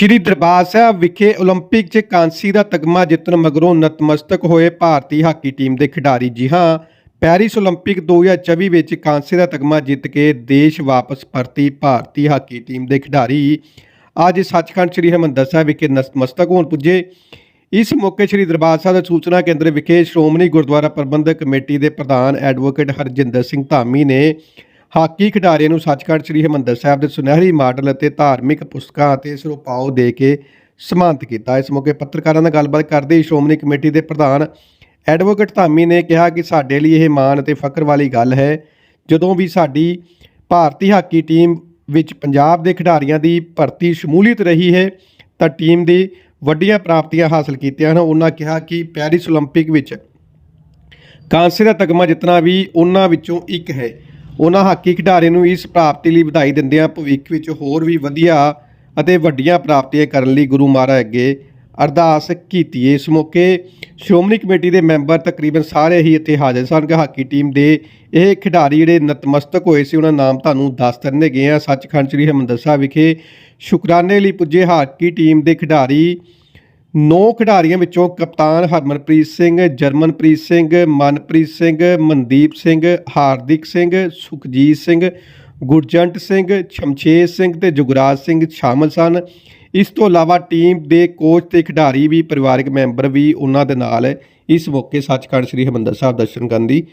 ਸ਼੍ਰੀ ਦਰਬਾਰ ਸਾਹਿਬ ਵਿਖੇ 올림픽 'ਚ ਕਾਂਸੀ ਦਾ ਤਗਮਾ ਜਿੱਤਣ ਮਗਰੋਂ ਨਤਮਸਤਕ ਹੋਏ ਭਾਰਤੀ ਹਾਕੀ ਟੀਮ ਦੇ ਖਿਡਾਰੀ ਜੀ ਹਾਂ ਪੈਰਿਸ 올림픽 2024 ਵਿੱਚ ਕਾਂਸੀ ਦਾ ਤਗਮਾ ਜਿੱਤ ਕੇ ਦੇਸ਼ ਵਾਪਸ ਪਰਤੀ ਭਾਰਤੀ ਹਾਕੀ ਟੀਮ ਦੇ ਖਿਡਾਰੀ ਅੱਜ ਸੱਚਖੰਡ ਸ੍ਰੀ ਹਰਿਮੰਦਰ ਸਾਹਿਬ ਵਿਖੇ ਨਤਮਸਤਕ ਹੋਣ ਪੁੱਜੇ ਇਸ ਮੌਕੇ ਸ੍ਰੀ ਦਰਬਾਰ ਸਾਹਿਬ ਦੇ ਸੂਚਨਾ ਕੇਂਦਰ ਵਿਖੇ ਸ਼੍ਰੋਮਣੀ ਗੁਰਦੁਆਰਾ ਪ੍ਰਬੰਧਕ ਕਮੇਟੀ ਦੇ ਪ੍ਰਧਾਨ ਐਡਵੋਕੇਟ ਹਰਜਿੰਦਰ ਸਿੰਘ ਧਾਮੀ ਨੇ ਹਾਕੀ ਖਿਡਾਰੀਆਂ ਨੂੰ ਸੱਚਖੰਡ ਸ੍ਰੀ ਹਰਿਮੰਦਰ ਸਾਹਿਬ ਦੇ ਸੁਨਹਿਰੀ ਮਾਡਲ ਅਤੇ ਧਾਰਮਿਕ ਪੁਸਤਕਾਂ ਅਤੇ ਸਰੋਪਾਓ ਦੇ ਕੇ ਸਨਮਾਨਿਤ ਕੀਤਾ ਇਸ ਮੌਕੇ ਪੱਤਰਕਾਰਾਂ ਨਾਲ ਗੱਲਬਾਤ ਕਰਦੇ ਹੋਏ ਸ਼੍ਰੋਮਣੀ ਕਮੇਟੀ ਦੇ ਪ੍ਰਧਾਨ ਐਡਵੋਕੇਟ ਧਾਮੀ ਨੇ ਕਿਹਾ ਕਿ ਸਾਡੇ ਲਈ ਇਹ ਮਾਣ ਅਤੇ ਫਖਰ ਵਾਲੀ ਗੱਲ ਹੈ ਜਦੋਂ ਵੀ ਸਾਡੀ ਭਾਰਤੀ ਹਾਕੀ ਟੀਮ ਵਿੱਚ ਪੰਜਾਬ ਦੇ ਖਿਡਾਰੀਆਂ ਦੀ ਭਰਤੀ ਸ਼ਮੂਲੀਅਤ ਰਹੀ ਹੈ ਤਾਂ ਟੀਮ ਦੀ ਵੱਡੀਆਂ ਪ੍ਰਾਪਤੀਆਂ ਹਾਸਲ ਕੀਤੀਆਂ ਹਨ ਉਹਨਾਂ ਕਿਹਾ ਕਿ ਪੈਰਿਸ 올림픽 ਵਿੱਚ ਕਾਂਸੇ ਦਾ ਤਗਮਾ ਜਿੱਤਣਾ ਵੀ ਉਹਨਾਂ ਵਿੱਚੋਂ ਇੱਕ ਹੈ ਉਹਨਾਂ ਹਾਕੀ ਖਿਡਾਰੀਆਂ ਨੂੰ ਇਸ ਪ੍ਰਾਪਤੀ ਲਈ ਵਧਾਈ ਦਿੰਦਿਆਂ ਭਵਿੱਖ ਵਿੱਚ ਹੋਰ ਵੀ ਵਧੀਆ ਅਤੇ ਵੱਡੀਆਂ ਪ੍ਰਾਪਤੀਆਂ ਕਰਨ ਲਈ ਗੁਰੂ ਮਹਾਰਾਜ ਅੱਗੇ ਅਰਦਾਸ ਕੀਤੀ। ਇਸ ਮੌਕੇ ਸ਼੍ਰੋਮਣੀ ਕਮੇਟੀ ਦੇ ਮੈਂਬਰ ਤਕਰੀਬਨ ਸਾਰੇ ਹੀ ਇੱਥੇ ਹਾਜ਼ਰ ਸਨ। ਕਿ ਹਾਕੀ ਟੀਮ ਦੇ ਇਹ ਖਿਡਾਰੀ ਜਿਹੜੇ ਨਤਮਸਤਕ ਹੋਏ ਸੀ, ਉਹਨਾਂ ਨਾਮ ਤੁਹਾਨੂੰ ਦੱਸ ਦਿੰਦੇ ਗਏ ਆ। ਸੱਚਖੰਡ ਸ੍ਰੀ ਹਰਿਮੰਦਰ ਸਾਹਿਬ ਵਿਖੇ ਸ਼ੁਕਰਾਨੇ ਲਈ ਪੁੱਜੇ ਹਾਕੀ ਟੀਮ ਦੇ ਖਿਡਾਰੀ ਨੌ ਖਿਡਾਰੀਆਂ ਵਿੱਚੋਂ ਕਪਤਾਨ ਹਰਮਨਪ੍ਰੀਤ ਸਿੰਘ, ਜਰਮਨਪ੍ਰੀਤ ਸਿੰਘ, ਮਨਪ੍ਰੀਤ ਸਿੰਘ, ਮਨਦੀਪ ਸਿੰਘ, ਹਾਰਦਿਕ ਸਿੰਘ, ਸੁਖਜੀਤ ਸਿੰਘ, ਗੁਰਜੰਟ ਸਿੰਘ, ਸ਼ਮਸ਼ੇਰ ਸਿੰਘ ਤੇ ਜੁਗਰਾਜ ਸਿੰਘ ਸ਼ਾਮਲ ਸਨ। ਇਸ ਤੋਂ ਇਲਾਵਾ ਟੀਮ ਦੇ ਕੋਚ ਤੇ ਖਿਡਾਰੀ ਵੀ ਪਰਿਵਾਰਕ ਮੈਂਬਰ ਵੀ ਉਹਨਾਂ ਦੇ ਨਾਲ। ਇਸ ਮੌਕੇ ਸੱਚਖੰਡ ਸ੍ਰੀ ਹਰਿਮੰਦਰ ਸਾਹਿਬ ਦਰਸ਼ਨ ਕਰਨ ਦੀ